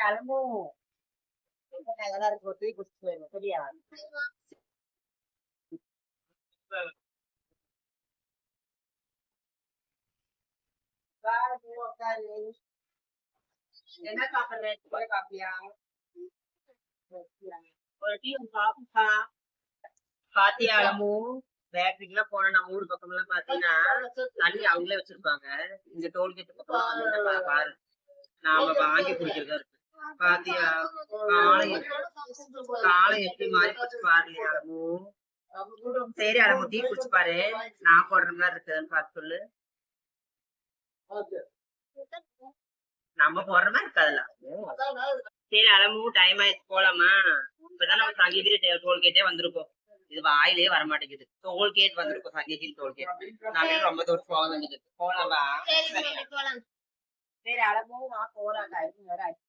அலம்பும். தூக்கி சரியா? என்ன சாப்பிடுற? காப்பியா? ஒரு டீ சாப்பிட்டா பாத்தியா அலமு பேக்கரிக்குலாம் போனா நம்ம ஊர் பக்கம் எல்லாம் பாத்தீங்கன்னா தண்ணி அவங்களே வச்சிருப்பாங்க. இந்த டோல்கேட் பக்கம் பாரு. நாம வாங்கி குடிக்கிறதா இருக்கு. பாத்தியா? காலை காலை எப்படி மாறி போச்சு பாரு அலமு சரி அலமு டீ குடிச்சு பாரு. நான் போடுற மாதிரி இருக்குதுன்னு பார்த்து சொல்லு. நம்ம போடுற மாதிரி இருக்காதுல்ல. சரி அலமு டைம் ஆயிடுச்சு போலாமா? இப்பதான் நம்ம சங்ககிரி டோல்கேட்டே வந்திருக்கோம். இது வாயிலே வர மாட்டேங்குது. டோல்கேட் வந்திருக்கோம் சங்ககிரி டோல்கேட் நாங்க ரொம்ப தூரம் போக வேண்டியது போலாமா? சரி அலமு நான் போறேன் டைம் வேற ஆயிடுச்சு.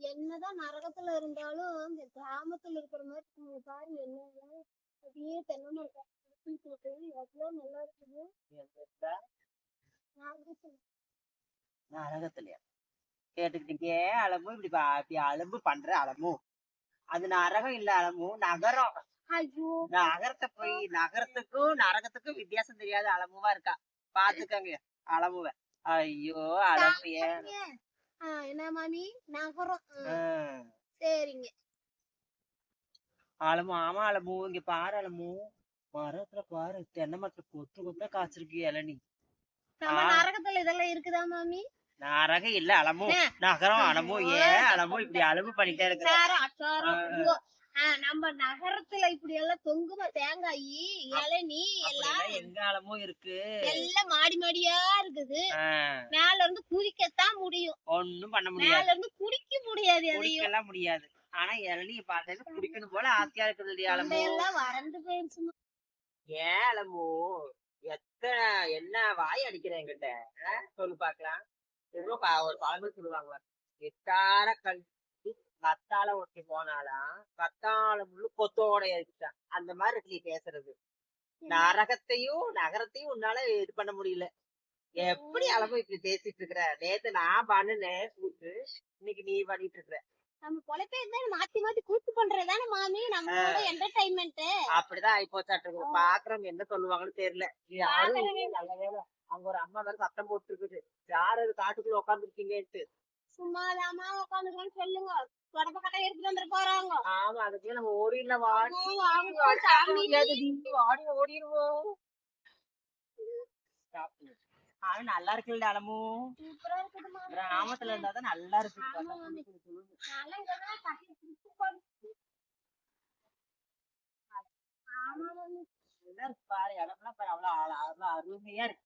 என்னதான் நரகத்துல இருந்தாலும் இந்த கிராமத்துல இருக்கிற மாதிரி பாருங்க என்ன அப்படியே தென்னை மரம் எவ்வளவு நல்லா இருக்குது. நரகத்துல. நரகத்துலயா? கேட்டுக்கிட்டீங்க? அலமு இப்படி இப்படி அலம்பு பண்ற அலமு அது நரகம் இல்ல அலமு நகரம். நகரத்தை போய் நகரத்துக்கும் நரகத்துக்கும் வித்தியாசம் தெரியாத அலமுவா இருக்கா? பாத்துக்கங்க அலமுவ ஐயோ ஆ, என்ன மாமி? நகரம். சரிங்க. அலமு ஆமா அலமு இங்க பாரு அலமு மரத்துல பாரு தென்னை மரத்துல கொத்து கொத்தா காய்ச்சிருக்கு இளநி. நரகத்துல இதெல்லாம் இருக்குதா மாமி? நரகம் இல்ல அலமு ஆ. நகரம் அலமு ஏன் அலமு இப்படி அலமு பண்ணிட்டே இருக்கிற. நம்ம நகரத்துல இப்படி எல்லாம் தொங்குமா தேங்காய் இளநீ எல்லாம் அப்படிலாம் எங்க அலமும் இருக்கு. எல்லாம் மாடி மாடியா இருக்குது. மேல இருந்து குதிக்கத்தான் முடியும். ஒண்ணும் பண்ண முடியாது. மேல இருந்து குடிக்க முடியாது எதையும். முடியாது. ஆனா இளநீ பார்த்தா குடிக்கணும் போல ஆசையா இருக்குது அலமு தொண்டையெல்லாம் வறண்டு போயிருச்சுமா ஏன் அலமு எத்தனை என்ன வாய் அடிக்கிற என்கிட்ட? சொல்லு பாக்கலாம் ஒரு பழமொழி சொல்லுவாங்க. எட்டார கல் கத்தால ஒட்டி போனாலாம் கத்தால முள்ளு கொத்தோட இருக்கான் அந்த மாதிரி இருக்கு நீ பேசுறது. நரகத்தையும் நகரத்தையும் உன்னால இது பண்ண முடியல. எப்படி அளவு இப்படி பேசிட்டு இருக்கிற? நேத்து நான் பண்ணுனேன் கூத்து. இன்னைக்கு நீ பண்ணிட்டு இருக்கிற. நம்ம பொழைப்பே இருந்தாலும் மாத்தி மாத்தி கூத்து பண்றதுதானே மாமி? நம்மளோட என்டர்டைன்மெண்ட் அப்படிதான் ஆயிப்போச்சாட்டு பாக்குறவங்க என்ன சொல்லுவாங்கன்னு தெரியல. யாரும் நல்ல வேளை. அங்க ஒரு அம்மா வேற சத்தம் போட்டு இருக்குது யாரு அது காட்டுக்குள்ள உட்காந்துருக்கீங்கன்ட்டு சும்மா இல்லாம உட்காந்துக்கன்னு சொல்லுங்க தொடப்ப கட்டை எடுத்துட்டு வந்துட்டு போறாங்க ஆமா அதுக்கு நம்ம ஓடிடல வாடி ஓடிடுவோம் ஆனா நல்லா இருக்குல்ல அலமு சூப்பரா இருக்குது மாமி கிராமத்துல இருந்தாதான் நல்லா இருக்கு பாரு இடம்லாம் அவ்வளவு அவ்வளவு அருமையா இருக்கு